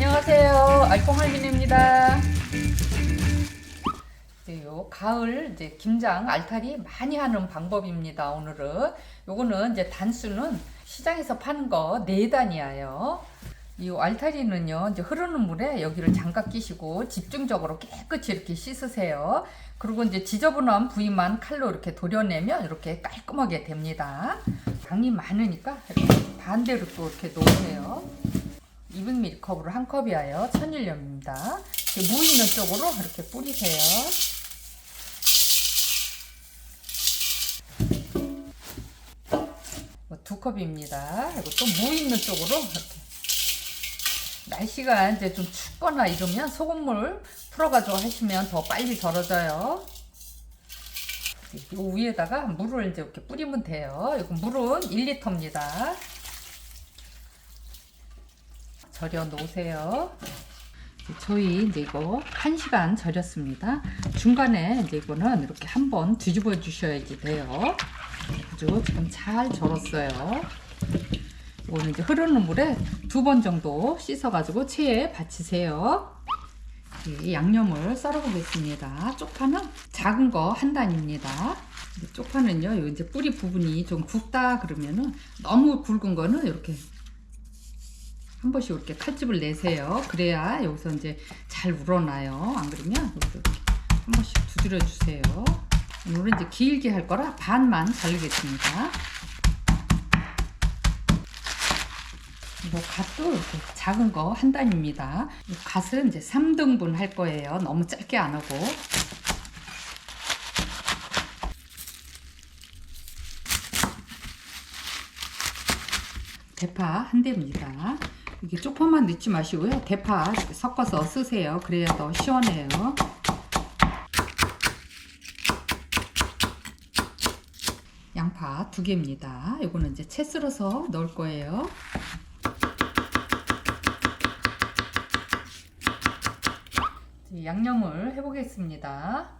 안녕하세요. 알콩할머니입니다. 네, 요 가을 이제 김장 알타리 많이 하는 방법입니다. 오늘은 요거는 이제 단수는 시장에서 파는 거 네 단이에요. 이 알타리는요, 이제 흐르는 물에 여기를 장갑 끼시고 집중적으로 깨끗이 이렇게 씻으세요. 그리고 이제 지저분한 부위만 칼로 이렇게 도려내면 이렇게 깔끔하게 됩니다. 양이 많으니까 반대로 또 이렇게 놓으세요. 200ml 컵으로 한 컵이에요. 천일염입니다. 이렇게 무 있는 쪽으로 이렇게 뿌리세요. 이거 두 컵입니다. 그리고 또 무 있는 쪽으로 이렇게. 날씨가 이제 좀 춥거나 이러면 소금물 풀어가지고 하시면 더 빨리 절어져요. 이 위에다가 물을 이제 이렇게 뿌리면 돼요. 이거 물은 1리터입니다. 절여 놓으세요. 저희 이제 이거 1시간 절였습니다. 중간에 이제 이거는 이렇게 한번 뒤집어 주셔야지 돼요. 아주 지금 잘 절었어요. 이거는 이제 흐르는 물에 두 번 정도 씻어가지고 체에 받치세요. 이 양념을 썰어 보겠습니다. 쪽파는 작은 거 한 단입니다. 쪽파는요, 요 이제 뿌리 부분이 좀 굵다 그러면은 너무 굵은 거는 이렇게 한 번씩 이렇게 칼집을 내세요. 그래야 여기서 이제 잘 우러나요. 안 그러면 여기서 한 번씩 두드려 주세요. 오늘은 이제 길게 할 거라 반만 자르겠습니다. 이거 갓도 이렇게 작은 거 한 단입니다. 이 갓은 이제 3등분 할 거예요. 너무 짧게 안 하고. 대파 한 대입니다. 이게 쪽파만 넣지 마시고요. 대파 섞어서 쓰세요. 그래야 더 시원해요. 양파 두 개입니다. 이거는 이제 채 썰어서 넣을 거예요. 양념을 해보겠습니다.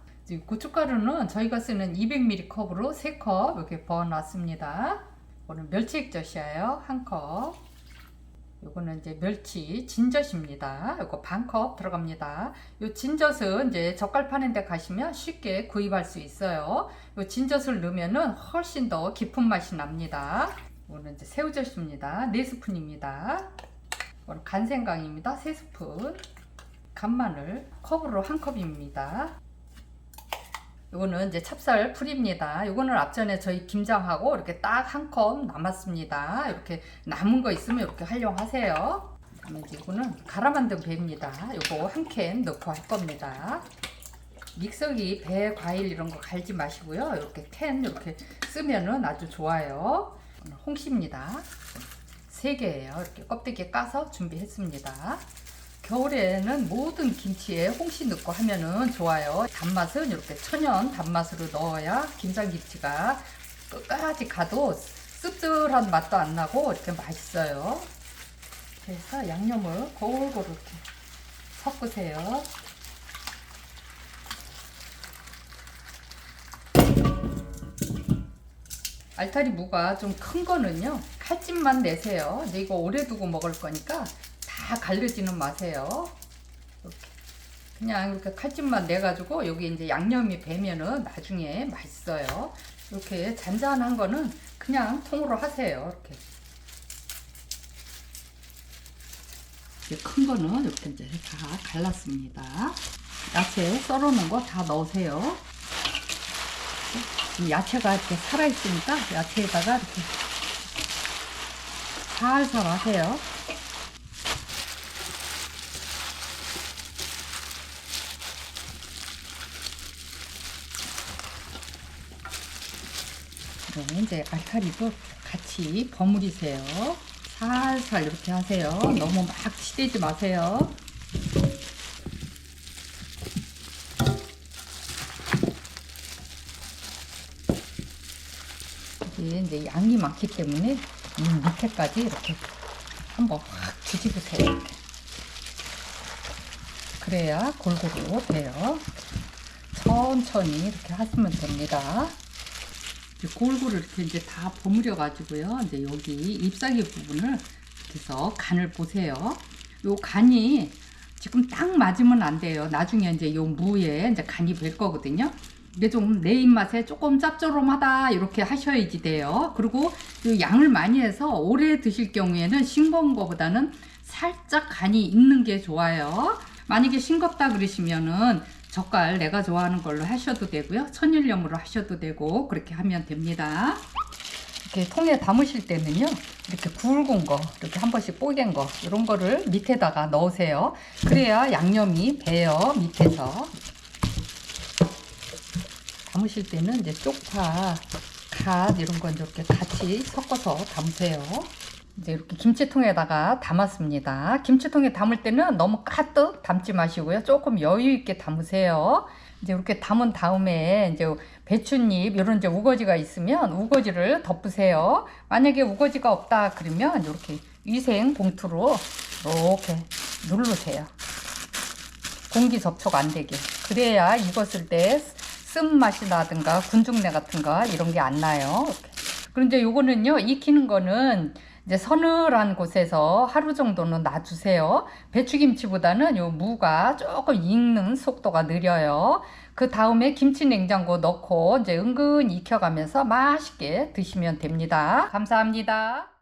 고춧가루는 저희가 쓰는 200ml 컵으로 3컵 이렇게 부어놨습니다. 이거는 멸치액젓이에요. 한 컵. 요거는 이제 멸치 진젓입니다. 요거 반컵 들어갑니다. 요 진젓은 이제 젓갈 파는 데 가시면 쉽게 구입할 수 있어요. 요 진젓을 넣으면은 훨씬 더 깊은 맛이 납니다. 이거는 이제 새우젓입니다. 4스푼입니다. 이거는 간생강입니다. 3스푼. 간마늘 컵으로 한 컵입니다. 요거는 이제 찹쌀 풀입니다. 요거는 앞전에 저희 김장하고 이렇게 딱 한 컵 남았습니다. 이렇게 남은 거 있으면 이렇게 활용하세요. 그다음에 이제 이거는 갈아 만든 배입니다. 요거 한 캔 넣고 할 겁니다. 믹서기 배 과일 이런 거 갈지 마시고요. 이렇게 캔 이렇게 쓰면은 아주 좋아요. 홍시입니다. 세 개예요. 이렇게 껍데기 까서 준비했습니다. 겨울에는 모든 김치에 홍시 넣고 하면은 좋아요. 단맛은 이렇게 천연 단맛으로 넣어야 김장김치가 끝까지 가도 씁쓸한 맛도 안 나고 이렇게 맛있어요. 그래서 양념을 골고루 이렇게 섞으세요. 알타리 무가 좀 큰 거는요 칼집만 내세요. 근데 이거 오래 두고 먹을 거니까 다 갈려지는 마세요. 이렇게 그냥 이렇게 칼집만 내가지고 여기 이제 양념이 배면은 나중에 맛있어요. 이렇게 잔잔한 거는 그냥 통으로 하세요. 이렇게. 큰 거는 이렇게 이제 다 갈랐습니다. 야채 썰어놓은 거 다 넣으세요. 야채가 이렇게 살아있으니까 야채에다가 이렇게 살살 하세요. 네, 이제 알타리도 같이 버무리세요. 살살 이렇게 하세요. 너무 막 치대지 마세요. 이게 이제 양이 많기 때문에 이 밑에까지 이렇게 한번 확 뒤집으세요. 이렇게. 그래야 골고루 돼요. 천천히 이렇게 하시면 됩니다. 골고루 이렇게 이제 다 버무려 가지고요. 이제 여기 잎사귀 부분을 그래서 간을 보세요. 요 간이 지금 딱 맞으면 안 돼요. 나중에 이제 요 무에 이제 간이 별 거거든요. 이게 좀 내 입맛에 조금 짭조름하다 이렇게 하셔야지 돼요. 그리고 요 양을 많이 해서 오래 드실 경우에는 싱거운 거보다는 살짝 간이 익는 게 좋아요. 만약에 싱겁다 그러시면은 젓갈 내가 좋아하는 걸로 하셔도 되고요. 천일염으로 하셔도 되고 그렇게 하면 됩니다. 이렇게 통에 담으실 때는요. 이렇게 굵은 거, 이렇게 한 번씩 뽀갠 거 이런 거를 밑에다가 넣으세요. 그래야 양념이 배요 밑에서. 담으실 때는 이제 쪽파, 갓 이런 건 이렇게 같이 섞어서 담으세요. 이제 이렇게 김치통에다가 담았습니다. 김치통에 담을 때는 너무 가득 담지 마시고요. 조금 여유 있게 담으세요. 이제 이렇게 담은 다음에 이제 배춧잎 이런 이제 우거지가 있으면 우거지를 덮으세요. 만약에 우거지가 없다 그러면 이렇게 위생 봉투로 이렇게 누르세요. 공기 접촉 안 되게. 그래야 익었을 때 쓴맛이 나든가 군중내 같은 거 이런 게 안 나요. 그런데 요거는요 익히는 거는 이제 서늘한 곳에서 하루 정도는 놔주세요. 배추김치보다는 요 무가 조금 익는 속도가 느려요. 그 다음에 김치 냉장고 넣고 이제 은근히 익혀가면서 맛있게 드시면 됩니다. 감사합니다.